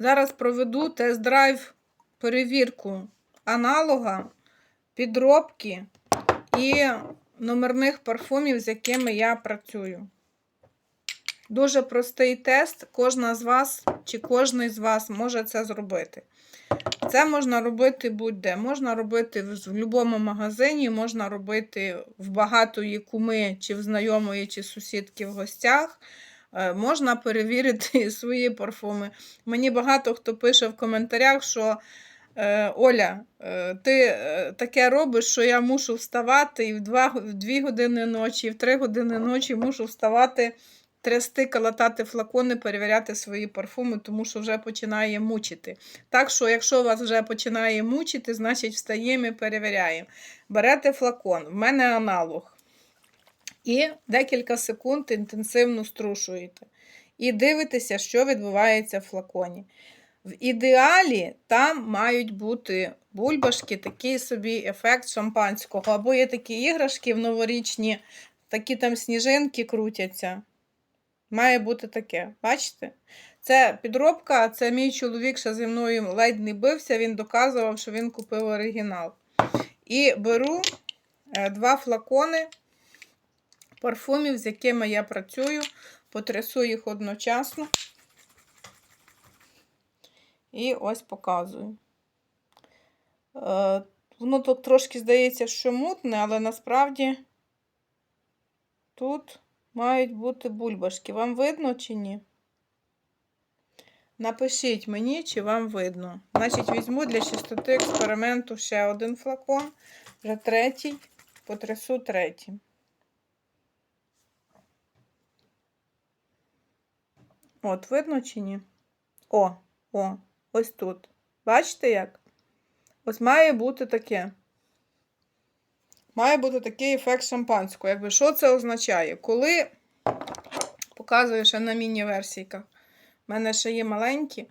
Зараз проведу тест-драйв перевірку аналога, підробки і номерних парфумів, з якими я працюю. Дуже простий тест. Кожна з вас чи кожний з вас може це зробити. Це можна робити будь-де. Можна робити в будь-якому магазині, можна робити в багатої куми, чи в знайомої, чи сусідки в гостях. Е, Можна перевірити свої парфуми. Мені багато хто пише в коментарях, що е, Оля, е, ти таке робиш, що я мушу вставати і в 2, в 2 години ночі, і в 3 години ночі мушу вставати, трясти, калатати флакони, перевіряти свої парфуми, тому що вже починає мучити. Так що, якщо вас вже починає мучити, значить встаємо і перевіряємо. Берете флакон, в мене аналог. І декілька секунд інтенсивно струшуєте. І дивитеся, що відбувається в флаконі. В ідеалі там мають бути бульбашки, такий собі ефект шампанського. Або є такі іграшки в новорічні, такі там сніжинки крутяться. Має бути таке. Бачите? Це підробка, це мій чоловік ще зі мною ледь не бився, він доказував, що він купив оригінал. І беру е, два флакони парфумів, з якими я працюю, потрясу їх одночасно. І ось показую. Е, Воно тут трошки здається, що мутне, але насправді тут мають бути бульбашки. Вам видно чи ні? Напишіть мені, чи вам видно. Значить, візьму для чистоти експерименту ще один флакон, вже третій, потрясу третій. От, видно чи ні? О, о, ось тут. Бачите як? Ось має бути таке. Має бути такий ефект шампанського. Якби що це означає? Коли показую ще на міні-версійках. У мене ще є маленькі.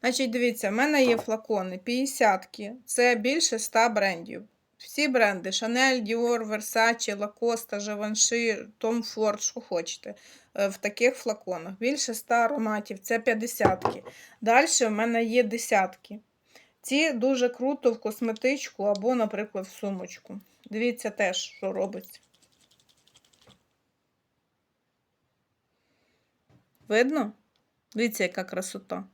Значить, дивіться, в мене є флакони 50-ки. Це більше 100 брендів. Всі бренди: Chanel, Dior, Versace, Lacoste, Givenchy, Tom Ford, що хочете. е, В таких флаконах. Більше 100 ароматів, це 50-ки. Далі в мене є десятки. Ці дуже круто в косметичку або, наприклад, в сумочку. Дивіться теж, що робиться. Видно? Дивіться, яка красота.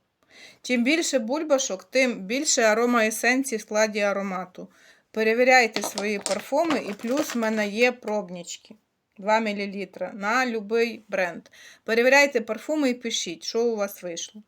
Чим більше бульбашок, тим більше аромаесенції в складі аромату. Перевіряйте свої парфуми, і плюс в мене є пробнички 2 мл на будь-який бренд. Перевіряйте парфуми і пишіть, що у вас вийшло.